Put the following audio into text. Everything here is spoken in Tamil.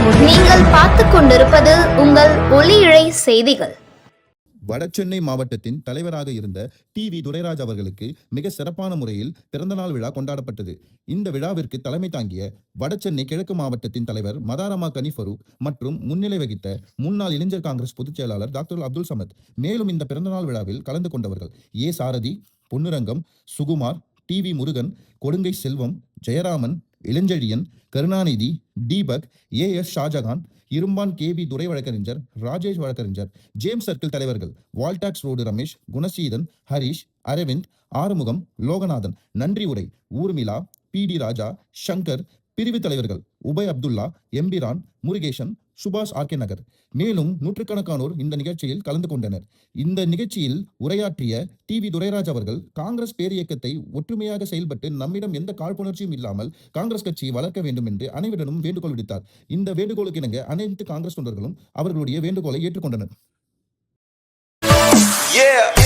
பார்த்துக் கொண்டிருப்பது உங்கள் ஒளி இழை செய்திகள். வடசென்னை மாவட்டத்தின் தலைவராக இருந்த டி வி துரைராஜ் அவர்களுக்கு மிக சிறப்பான முறையில் பிறந்தநாள் விழா கொண்டாடப்பட்டது. இந்த விழாவிற்கு தலைமை தாங்கிய வடசென்னை கிழக்கு மாவட்டத்தின் தலைவர் மதாரமா கனி ஃபரூக் மற்றும் முன்னிலை வகித்த முன்னாள் இளைஞர் காங்கிரஸ் பொதுச் செயலாளர் டாக்டர் அப்துல் சமத் மேலும் இந்த பிறந்தநாள் விழாவில் கலந்து கொண்டவர்கள் A Sarathi Ponnurangam Sukumar T V Murugan Kodungai Selvam Jayaraman Ilanchezhiyan Karunanidhi Deepak A. S. Shahjahan Irumban K. P. Durai வழக்கறிஞர் ராஜேஷ் வழக்கறிஞர் ஜேம்ஸ் சர்க்கிள் தலைவர்கள் wall tax road Ramesh Gunaseethan Harish Aravind Arumugam Loganathan நன்றி உரை ஊர்மிளா பி. டி. ராஜா சங்கர் பிரிவு தலைவர்கள் உபய் அப்துல்லா எம்பிரான் முருகேசன் சுபாஷ் ஆர்கே நகர். மேலும் நூற்றுக்கணக்கானோர் இந்த நிகழ்ச்சியில் கலந்து கொண்டனர். இந்த நிகழ்ச்சியில் உரையாற்றிய டி வி துரைராஜ் அவர்கள் காங்கிரஸ் பேரியக்கத்தை ஒற்றுமையாக செயல்பட்டு நம்மிடம் எந்த காழ்ப்புணர்ச்சியும் இல்லாமல் காங்கிரஸ் கட்சியை வளர்க்க வேண்டும் என்று அனைவரிடமும் வேண்டுகோள் விடுத்தார். இந்த வேண்டுகோளுக்கு இணங்க அனைத்து காங்கிரஸ் தொண்டர்களும் அவர்களுடைய வேண்டுகோளை ஏற்றுக்கொண்டனர். Yeah.